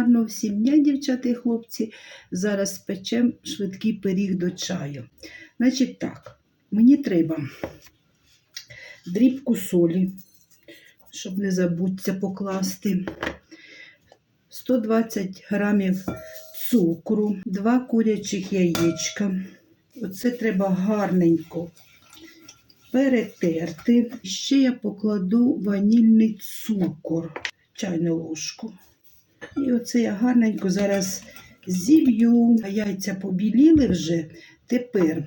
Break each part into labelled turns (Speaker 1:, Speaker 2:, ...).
Speaker 1: гарного всім дня, дівчата і хлопці. Зараз спечемо швидкий пиріг до чаю. Значить так, мені треба дрібку солі, щоб не забудься покласти. 120 грамів цукру, 2 курячих яєчка. Оце треба гарненько перетерти. Ще я покладу ванільний цукор, чайну ложку. І оце я гарненько зараз зіб'ю. Яйця побіліли вже. Тепер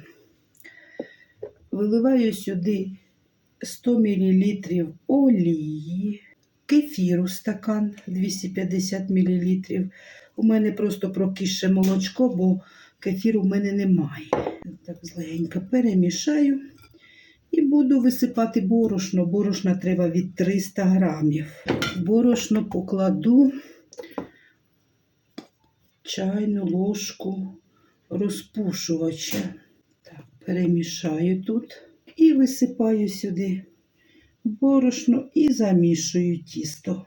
Speaker 1: виливаю сюди 100 мл олії, кефіру стакан 250 мл. У мене просто прокисше молочко, бо кефіру в мене немає. Так злегенько перемішаю. І буду висипати борошно. Борошна треба від 300 грамів. Борошно покладу чайну ложку розпушувача. Так, перемішаю тут і висипаю сюди борошно і замішую тісто.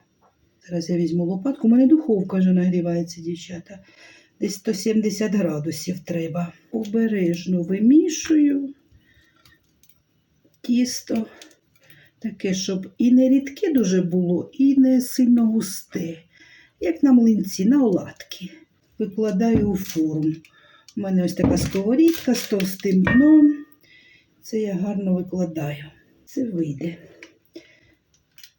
Speaker 1: Зараз я візьму лопатку. У мене духовка вже нагрівається, дівчата. Десь 170 градусів треба. Обережно вимішую тісто. Таке, щоб і не рідке дуже було, і не сильно густе. Як на млинці, на оладки. Викладаю у форму. У мене ось така сковорідка з товстим дном. Це я гарно викладаю. Це вийде.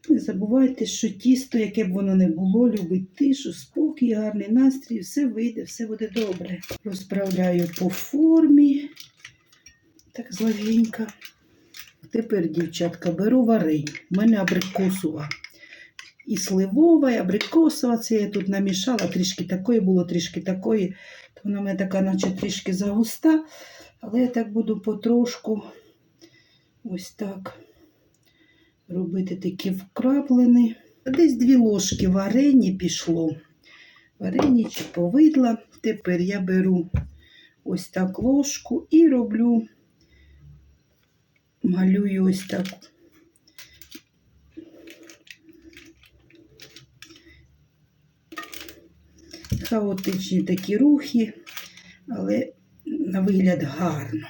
Speaker 1: Не забувайте, що тісто, яке б воно не було, любить тишу, спокій, гарний настрій, все вийде, все буде добре. Розправляю по формі. Так злегенько. Тепер, дівчатка, беру варень. У мене абрикосова. І сливова, і абрикосова. Це я тут намішала, трішки такої було, трішки такої. То вона в мене така, наче трішки загуста. Але я так буду потрошку ось так робити такі вкраплені. Десь дві ложки варені пішло. Варені чи повидла. Тепер я беру ось так ложку і роблю, малюю ось так. Хаотичні такі рухи, але на вигляд гарно.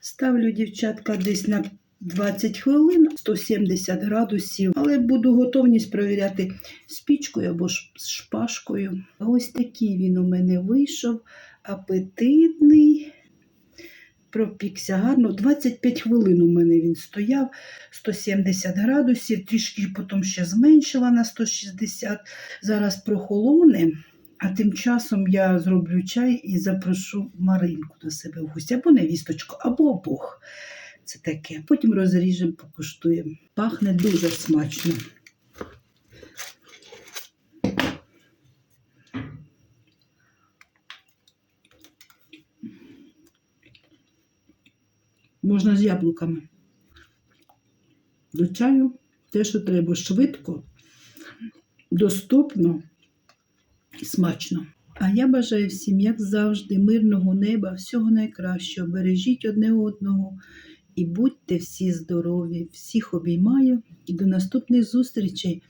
Speaker 1: Ставлю дівчатка десь на 20 хвилин, 170 градусів, але буду готовність провіряти спічкою або шпажкою. Ось такий він у мене вийшов, апетитний. Пропікся гарно. 25 хвилин у мене він стояв, 170 градусів, трішки потім ще зменшила на 160. Зараз прохолоне, а тим часом я зроблю чай і запрошу Маринку до себе в гості, або невісточку, або обох. Це таке. Потім розріжемо, покуштуємо. Пахне дуже смачно. Можна з яблуками. До чаю те, що треба швидко, доступно і смачно. А я бажаю всім, як завжди, мирного неба, всього найкращого. Бережіть одне одного і будьте всі здорові. Всіх обіймаю і до наступних зустрічей.